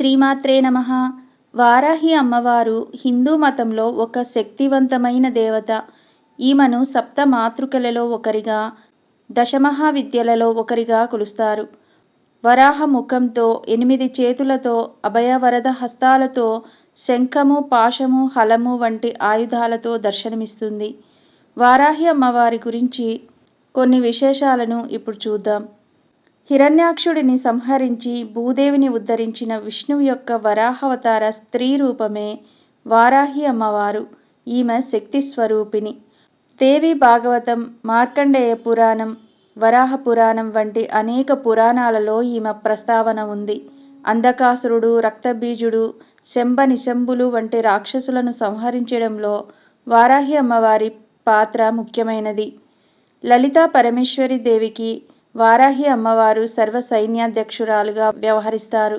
శ్రీమాత్రే నమ. వారాహి అమ్మవారు హిందూ మతంలో ఒక శక్తివంతమైన దేవత. ఈమెను సప్త మాతృకలలో ఒకరిగా దశమహావిద్యలలో ఒకరిగా కొలుస్తారు. వరాహ ముఖంతో ఎనిమిది చేతులతో అభయవరద హస్తాలతో శంఖము పాశము హలము వంటి ఆయుధాలతో దర్శనమిస్తుంది. వారాహి అమ్మవారి గురించి కొన్ని విశేషాలను ఇప్పుడు చూద్దాం. హిరణ్యాక్షుడిని సంహరించి భూదేవిని ఉద్ధరించిన విష్ణువు యొక్క వరాహవతార స్త్రీ రూపమే వారాహి అమ్మవారు. ఈమె శక్తి స్వరూపిణి. దేవి భాగవతం మార్కండేయ పురాణం వరాహ పురాణం వంటి అనేక పురాణాలలో ఈమె ప్రస్తావన ఉంది. అంధకాసురుడు రక్తబీజుడు శంభ నిశంభులు వంటి రాక్షసులను సంహరించడంలో వారాహి అమ్మవారి పాత్ర ముఖ్యమైనది. లలితా పరమేశ్వరి దేవికి వారాహి అమ్మవారు సర్వ సైన్యాధ్యక్షురాలుగా వ్యవహరిస్తారు.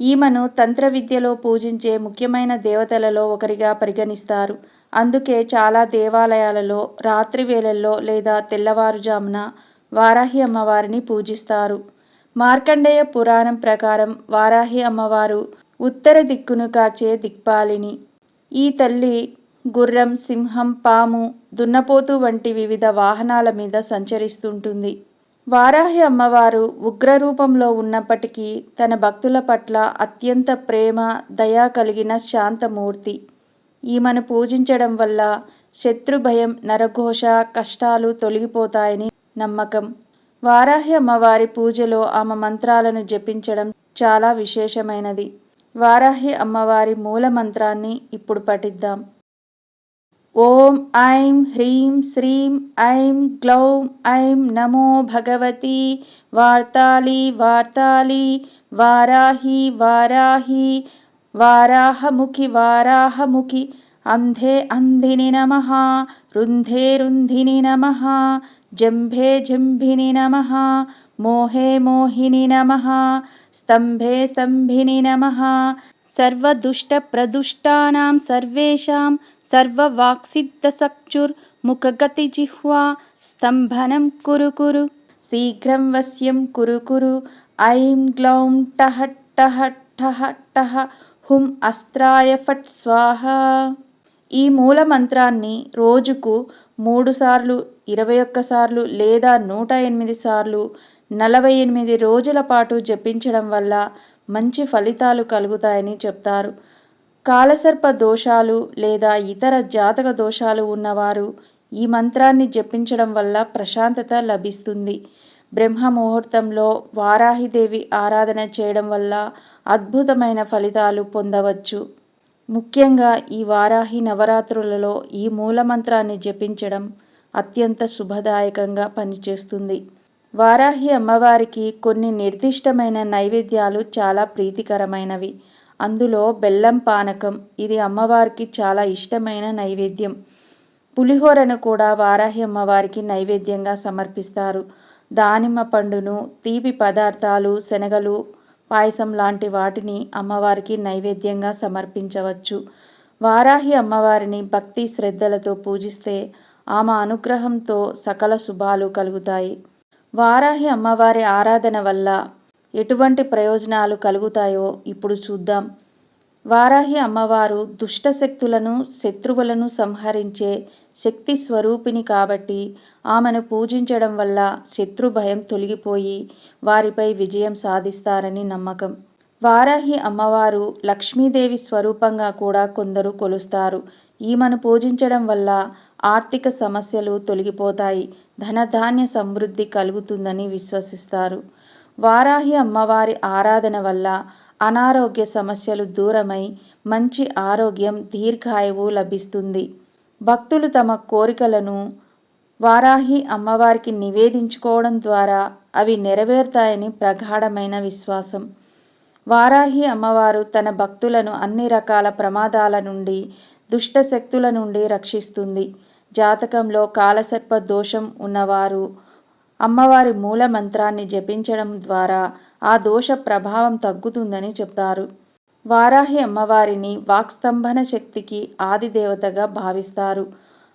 ఈమెను తంత్ర విద్యలో పూజించే ముఖ్యమైన దేవతలలో ఒకరిగా పరిగణిస్తారు. అందుకే చాలా దేవాలయాలలో రాత్రి వేళల్లో లేదా తెల్లవారుజామున వారాహి అమ్మవారిని పూజిస్తారు. మార్కండేయ పురాణం ప్రకారం వారాహి అమ్మవారు ఉత్తర దిక్కును కాచే దిక్పాలిని. ఈ తల్లి గుర్రం సింహం పాము దున్నపోతు వంటి వివిధ వాహనాల మీద సంచరిస్తుంటుంది. వారాహి అమ్మవారు ఉగ్రరూపంలో ఉన్నప్పటికీ తన భక్తుల పట్ల అత్యంత ప్రేమ దయా కలిగిన శాంతమూర్తి. ఈమెను పూజించడం వల్ల శత్రు భయం నరఘోష కష్టాలు తొలగిపోతాయని నమ్మకం. వారాహి అమ్మవారి పూజలో ఆమె మంత్రాలను జపించడం చాలా విశేషమైనది. వారాహి అమ్మవారి మూల మంత్రాన్ని ఇప్పుడు పఠిద్దాం. ॐ ऐं ह्रीं श्रीं ऐं ग्लौं ऐं नमो भगवती। वार्ताली वार्ताली वाराही वाराही वाराहमुखि वाराहमुखि। अन्धे अन्धिनि नमः रुन्धे रुन्धिनि नमः जम्भे जम्भिनि नमः मोहे मोहिनि नमः स्तम्भे स्तम्भिनि नमः। सर्वदुष्टप्रदुष्टानां सर्वेषां సర్వవాక్సిద్ధసక్షుర్ముఖగతిజిహ్వా స్తంభనం కురు కురు శీఘ్రం వశ్యం కురు కురు ఐం గ్లౌం టహ టహ టహ టహ హుం అస్త్రాయ ఫట్ స్వాహ ఈ మూల మంత్రాన్ని రోజుకు మూడు సార్లు ఇరవై ఒక్కసార్లు లేదా నూట ఎనిమిది సార్లు నలభై ఎనిమిది రోజుల పాటు జపించడం వల్ల మంచి ఫలితాలు కలుగుతాయని చెప్తారు. కాలసర్ప దోషాలు లేదా ఇతర జాతక దోషాలు ఉన్నవారు ఈ మంత్రాన్ని జపించడం వల్ల ప్రశాంతత లభిస్తుంది. బ్రహ్మ ముహూర్తంలో వారాహిదేవి ఆరాధన చేయడం వల్ల అద్భుతమైన ఫలితాలు పొందవచ్చు. ముఖ్యంగా ఈ వారాహి నవరాత్రులలో ఈ మూలమంత్రాన్ని జపించడం అత్యంత శుభదాయకంగా పనిచేస్తుంది. వారాహి అమ్మవారికి కొన్ని నిర్దిష్టమైన నైవేద్యాలు చాలా ప్రీతికరమైనవి. అందులో బెల్లం పానకం. ఇది అమ్మవారికి చాలా ఇష్టమైన నైవేద్యం. పులిహోరను కూడా వారాహి అమ్మవారికి నైవేద్యంగా సమర్పిస్తారు. దానిమ్మ పండును తీపి పదార్థాలు శనగలు పాయసం లాంటి వాటిని అమ్మవారికి నైవేద్యంగా సమర్పించవచ్చు. వారాహి అమ్మవారిని భక్తి శ్రద్ధలతో పూజిస్తే ఆమె అనుగ్రహంతో సకల శుభాలు కలుగుతాయి. వారాహి అమ్మవారి ఆరాధన వల్ల ఎటువంటి ప్రయోజనాలు కలుగుతాయో ఇప్పుడు చూద్దాం. వారాహి అమ్మవారు దుష్ట శక్తులను శత్రువులను సంహరించే శక్తి స్వరూపిణి కాబట్టి ఆమెను పూజించడం వల్ల శత్రు భయం తొలగిపోయి వారిపై విజయం సాధిస్తారని నమ్మకం. వారాహి అమ్మవారు లక్ష్మీదేవి స్వరూపంగా కూడా కొందరు కొలుస్తారు. ఈమెను పూజించడం వల్ల ఆర్థిక సమస్యలు తొలగిపోతాయి. ధనధాన్య సమృద్ధి కలుగుతుందని విశ్వసిస్తారు. వారాహి అమ్మవారి ఆరాధన వల్ల అనారోగ్య సమస్యలు దూరమై మంచి ఆరోగ్యం దీర్ఘాయువు లభిస్తుంది. భక్తులు తమ కోరికలను వారాహి అమ్మవారికి నివేదించుకోవడం ద్వారా అవి నెరవేరుతాయని ప్రగాఢమైన విశ్వాసం. వారాహి అమ్మవారు తన భక్తులను అన్ని రకాల ప్రమాదాల నుండి దుష్ట శక్తుల నుండి రక్షిస్తుంది. జాతకంలో కాలసర్ప దోషం ఉన్నవారు అమ్మవారి మూల మంత్రాన్ని జపించడం ద్వారా ఆ దోష ప్రభావం తగ్గుతుందని చెప్తారు. వారాహి అమ్మవారిని వాక్స్తంభన శక్తికి ఆదిదేవతగా భావిస్తారు.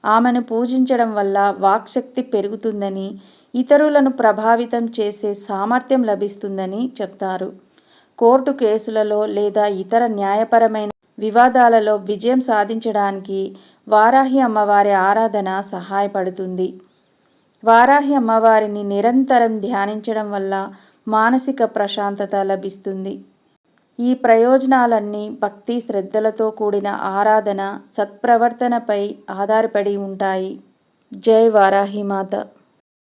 ఆమెను పూజించడం వల్ల వాక్శక్తి పెరుగుతుందని ఇతరులను ప్రభావితం చేసే సామర్థ్యం లభిస్తుందని చెప్తారు. కోర్టు కేసులలో లేదా ఇతర న్యాయపరమైన వివాదాలలో విజయం సాధించడానికి వారాహి అమ్మవారి ఆరాధన సహాయపడుతుంది. వారాహి అమ్మవారిని నిరంతరం ధ్యానించడం వల్ల మానసిక ప్రశాంతత లభిస్తుంది. ఈ ప్రయోజనాలన్నీ భక్తి శ్రద్ధలతో కూడిన ఆరాధన సత్ప్రవర్తనపై ఆధారపడి ఉంటాయి. జై వారాహి మాత.